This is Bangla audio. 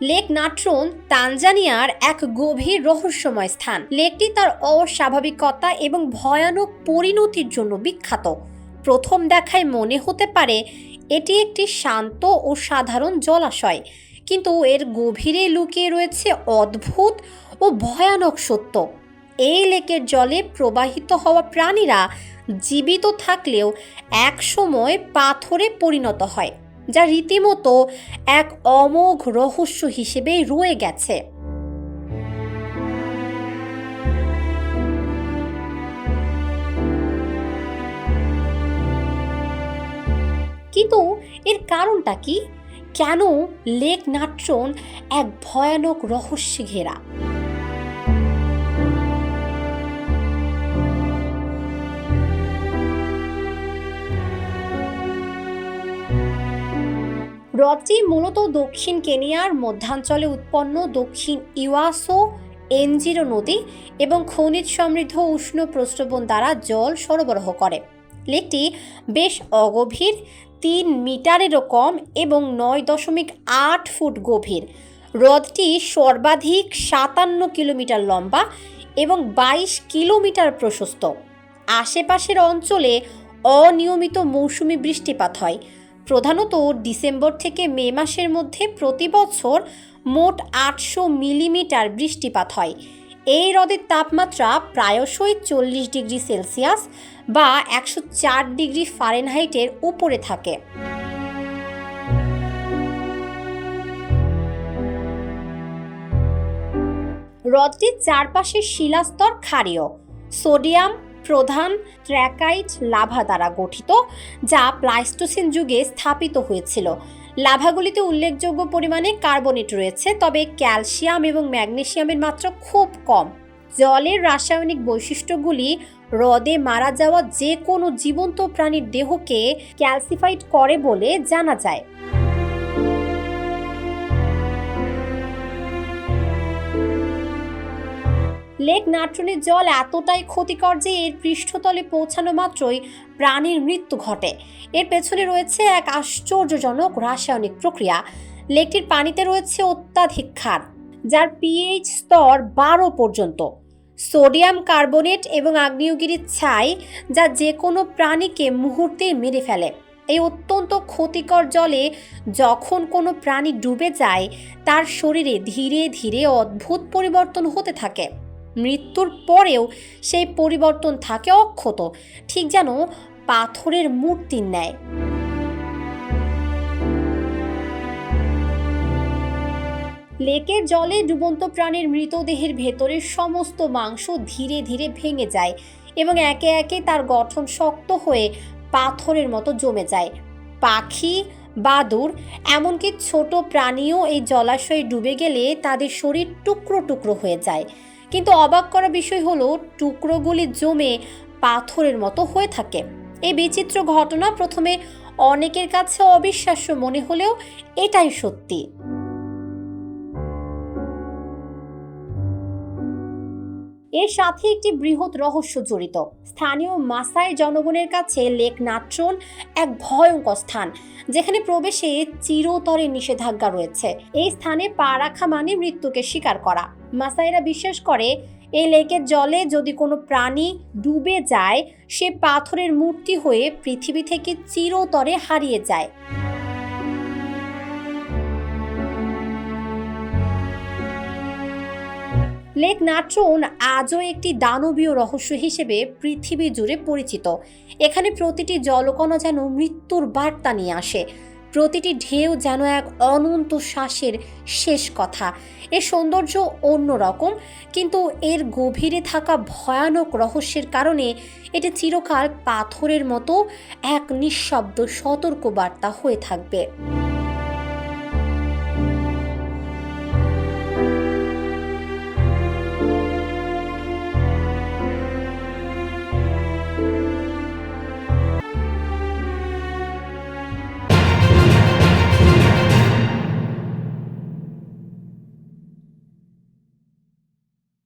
লেক নাট্রন তানজানিয়ার এক গভীর রহস্যময় স্থান। লেকটি তার অস্বাভাবিকতা এবং ভয়ানক পরিণতির জন্য বিখ্যাত। প্রথম দেখায় মনে হতে পারে এটি একটি শান্ত ও সাধারণ জলাশয়, কিন্তু এর গভীরে লুকিয়ে রয়েছে অদ্ভুত ও ভয়ানক সত্য। এই লেকের জলে প্রবাহিত হওয়া প্রাণীরা জীবিত থাকলেও একসময় পাথরে পরিণত হয়। যা রীতিমতো এক অমোঘ রহস্য হিসেবে রয়ে গেছে। কিন্তু এর কারণটা কি? কেন লেক নাট্রন এক ভয়ানক রহস্যে ঘেরা? হ্রদটি মূলত দক্ষিণ কেনিয়ার মধ্যাঞ্চলে উৎপন্ন দক্ষিণ ইওয়াসো এনজিরো নদী এবং খনিজ সমৃদ্ধ উষ্ণ প্রস্রবণ দ্বারা জল সরবরাহ করে। লেকটি বেশ অগভীর, তিন মিটারেরও কম এবং নয় দশমিক আট ফুট গভীর। হ্রদটি সর্বাধিক সাতান্ন কিলোমিটার লম্বা এবং বাইশ কিলোমিটার প্রশস্ত। আশেপাশের অঞ্চলে অনিয়মিত মৌসুমি বৃষ্টিপাত হয়। প্রধানত ডিসেম্বর থেকে মে মাসের মধ্যে প্রতি বছর মোট আটশো মিলিমিটার বৃষ্টিপাত হয়। এই হ্রদের তাপমাত্রা প্রায়শই চল্লিশ ডিগ্রি সেলসিয়াস বা একশো চার ডিগ্রি ফারেনহাইটের উপরে থাকে। হ্রদটির চারপাশের শিলাস্তর ক্ষারীয়। সোডিয়াম প্রধান ট্র্যাকাইট লাভা দ্বারা গঠিত, যা প্লাইস্টোসিন যুগে স্থাপিত হয়েছিল। লাভাগুলিতে উল্লেখযোগ্য পরিমাণে কার্বনেট রয়েছে, তবে ক্যালসিয়াম এবং ম্যাগনেসিয়ামের মাত্রা খুব কম। জলের রাসায়নিক বৈশিষ্ট্যগুলি হ্রদে মারা যাওয়া যে কোনো জীবন্ত প্রাণীর দেহকে ক্যালসিফাইড করে বলে জানা যায়। লেক নাট্রনের জল এতটাই ক্ষতিকর যে এর পৃষ্ঠতলে পৌঁছানো মাত্রই প্রাণীর মৃত্যু ঘটে। এর পেছনে রয়েছে এক আশ্চর্যজনক রাসায়নিক প্রক্রিয়া। লেকটির পানিতে রয়েছে অত্যাধিক ক্ষার যার পিএইচ স্তর বারো পর্যন্ত। সোডিয়াম কার্বনেট এবং আগ্নেয়গিরির ছাই যা যে কোনো প্রাণীকে মুহূর্তে মেরে ফেলে। এই অত্যন্ত ক্ষতিকর জলে যখন কোনো প্রাণী ডুবে যায়, তার শরীরে ধীরে ধীরে অদ্ভুত পরিবর্তন হতে থাকে। মৃত্যুর পরেও সেই পরিবর্তন থাকে অক্ষত, ঠিক যেন পাথরের মূর্তির ন্যায় লেকের জলে ডুবন্ত প্রাণীর মৃতদেহের ভেতরের সমস্ত মাংস ধীরে ধীরে ভেঙে যায় এবং একে একে তার গঠন শক্ত হয়ে পাথরের মতো জমে যায়। পাখি, বাদুর, এমনকি ছোট প্রাণীও এই জলাশয়ে ডুবে গেলে তাদের শরীর টুকরো টুকরো হয়ে যায়। কিন্তু অবাক করা বিষয় হলো, টুকরোগুলি জমে পাথরের মতো হয়ে থাকে। এই বিচিত্র ঘটনা প্রথমে অনেকের কাছে অবিশ্বাস্য মনে হলেও এটাই সত্যি। এর সাথে একটি বৃহৎ রহস্য জড়িত। স্থানীয় মাসাই জনগণের কাছে লেক নাট্রন এক ভয়ঙ্কর স্থান, যেখানে প্রবেশে চিরতরে নিষেধাজ্ঞা রয়েছে। এই স্থানে পা রাখা মানে মৃত্যুকে স্বীকার করা। মাসাইরা বিশ্বাস করে এই লেকের জলে যদি কোনো প্রাণী ডুবে যায়, সে পাথরের মূর্তি হয়ে পৃথিবী থেকে চিরতরে হারিয়ে যায়। লেক নাট্রন আজও একটি দানবীয় রহস্য হিসেবে পৃথিবী জুড়ে পরিচিত। এখানে প্রতিটি জলকণা যেন মৃত্যুর বার্তা নিয়ে আসে। প্রতিটি ঢেউ যেন এক অনন্ত শ্বাসের শেষ কথা। এর সৌন্দর্য অন্য রকম কিন্তু এর গভীরে থাকা ভয়ানক রহস্যের কারণে এটি চিরকাল পাথরের মতো এক নিঃশব্দ সতর্ক বার্তা হয়ে থাকবে।